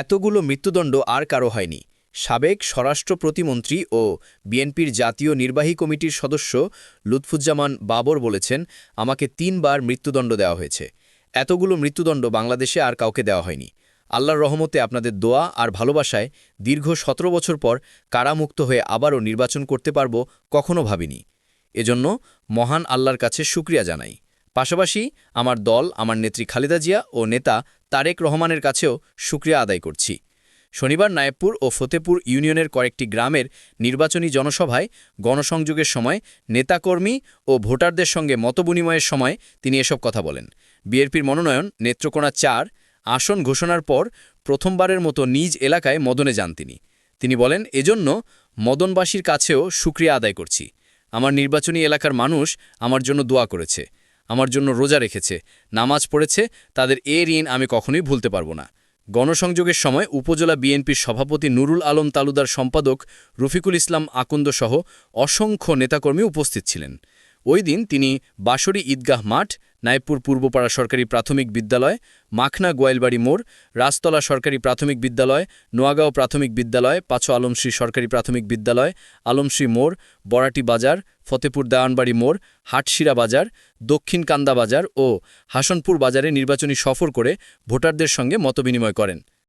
এতগুলো মৃত্যুদণ্ড আর কারও হয়নি। সাবেক স্বরাষ্ট্র প্রতিমন্ত্রী ও বিএনপির জাতীয় নির্বাহী কমিটির সদস্য লুৎফুজ্জামান বাবর বলেছেন, আমাকে তিনবার মৃত্যুদণ্ড দেওয়া হয়েছে। এতগুলো মৃত্যুদণ্ড বাংলাদেশে আর কাউকে দেওয়া হয়নি। আল্লাহর রহমতে আপনাদের দোয়া আর ভালোবাসায় দীর্ঘ সতেরো বছর পর কারামুক্ত হয়ে আবারও নির্বাচন করতে পারব কখনো ভাবিনি। এজন্য মহান আল্লাহর কাছে শুক্রিয়া জানাই। পাশাপাশি আমার দল, আমার নেত্রী খালেদা জিয়া ও নেতা তারেক রহমানের কাছেও শুক্রিয়া আদায় করছি। শনিবার নায়েবপুর ও ফতেপুর ইউনিয়নের কয়েকটি গ্রামের নির্বাচনী জনসভায় গণসংযোগের সময় নেতাকর্মী ও ভোটারদের সঙ্গে মতবিনিময়ের সময় তিনি এসব কথা বলেন। বিএনপির মনোনয়ন নেত্রকোনা চার, আসন ঘোষণার পর প্রথমবারের মতো নিজ এলাকায় মদনে যান তিনি। তিনি বলেন, এজন্য মদনবাসীর কাছেও শুক্রিয়া আদায় করছি। আমার নির্বাচনী এলাকার মানুষ আমার জন্য দোয়া করেছে। আমার জন্য রোজা রেখেছে, নামাজ পড়েছে, তাদের এ ঋণ আমি কখনোই ভুলতে পারব না। গণসংযোগের সময় উপজেলা বিএনপির সভাপতি নুরুল আলম তালুদার সম্পাদক রফিকুল ইসলাম আকন্দ সহ অসংখ্য নেতাকর্মী উপস্থিত ছিলেন। ওই দিন তিনি বাসরি ঈদগাহ মাঠ, নাইপুর পূর্বপাড়া সরকারি প্রাথমিক বিদ্যালয়, মাখনা গোয়ালবাড়ি মোড়, রাজতলা সরকারি প্রাথমিক বিদ্যালয়, নোয়াগাঁও প্রাথমিক বিদ্যালয়, পাঁচো আলমশ্রী সরকারি প্রাথমিক বিদ্যালয়, আলমশ্রী মোড়, বরাটি বাজার, ফতেপুর দেওয়ানবাড়ি মোড়, হাটশিরা বাজার, দক্ষিণ কান্দা বাজার ও হাসনপুর বাজারে নির্বাচনী সফর করে ভোটারদের সঙ্গে মতবিনিময় করেন।